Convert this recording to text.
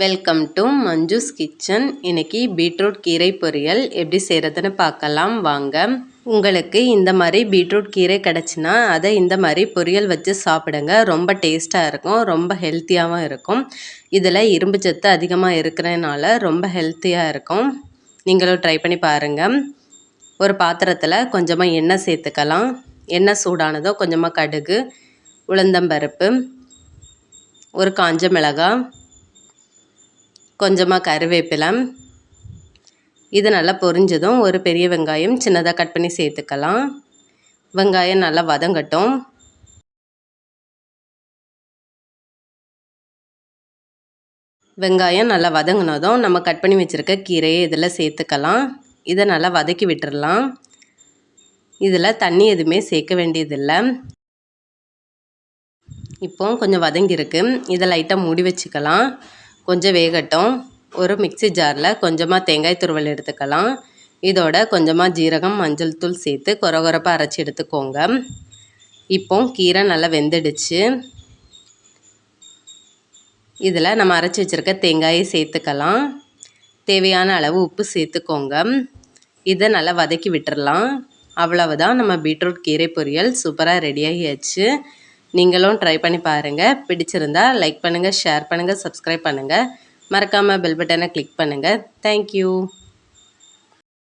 Welcome to Manju's kitchen இன்றைக்கி beetroot கீரை பொரியல். எப்படி செய்கிறதுன்னு பார்க்கலாம். வாங்க. உங்களுக்கு இந்த மாதிரி பீட்ரூட் கீரை கிடச்சின்னா அதை இந்த மாதிரி பொரியல் வச்சு சாப்பிடுங்க. ரொம்ப டேஸ்ட்டாக இருக்கும். ரொம்ப ஹெல்த்தியாகவும் இருக்கும். இதில் இரும்பு சத்து அதிகமாக இருக்கிறதுனால ரொம்ப ஹெல்த்தியாக இருக்கும். நீங்களும் ட்ரை பண்ணி பாருங்கள் ஒரு பாத்திரத்தில் கொஞ்சமாக எண்ணெய் சேர்த்துக்கலாம். எண்ணெய் சூடானதோ கொஞ்சமாக கடுகு உளுந்தம்பருப்பு ஒரு காஞ்ச மிளகாய் கொஞ்சமாக கருவேப்பிலை. இது நல்லா பொரிஞ்சதும் ஒரு பெரிய வெங்காயம் சின்னதாக கட் பண்ணி சேர்த்துக்கலாம். வெங்காயம் நல்லா வதங்கட்டும். வெங்காயம் நல்லா வதங்கினதும் நம்ம கட் பண்ணி வச்சுருக்க கீரையை இதில் சேர்த்துக்கலாம். இதை நல்லா வதக்கி விட்டுடலாம் இதில் தண்ணி எதுவுமே சேர்க்க வேண்டியதில்லை. இப்போ கொஞ்சம் வதங்கியிருக்கு. இதை லைட்டாக மூடி வச்சுக்கலாம். கொஞ்சம் வேகட்டும். ஒரு மிக்சி ஜாரில் கொஞ்சமாக தேங்காய் துருவல் எடுத்துக்கலாம். இதோட கொஞ்சமாக ஜீரகம் மஞ்சள் தூள் சேர்த்து கொர கொரப்பாக அரைச்சி எடுத்துக்கோங்க. இப்போ கீரை நல்லா வெந்துடுச்சு. இதில் நம்ம அரைச்சி வச்சுருக்க தேங்காயை சேர்த்துக்கலாம். தேவையான அளவு உப்பு சேர்த்துக்கோங்க. இதை நல்லா வதக்கி விட்டுறலாம். அவ்வளவுதான் நம்ம பீட்ரூட் கீரை பொரியல் சூப்பராக ரெடியாகியாச்சு நீங்களும் ட்ரை பண்ணி பாருங்கள் பிடிச்சிருந்தா லைக் பண்ணுங்கள் ஷேர் பண்ணுங்கள் சப்ஸ்கிரைப் பண்ணுங்கள் மறக்காமல் பெல் பட்டனை கிளிக் பண்ணுங்கள் தேங்க்யூ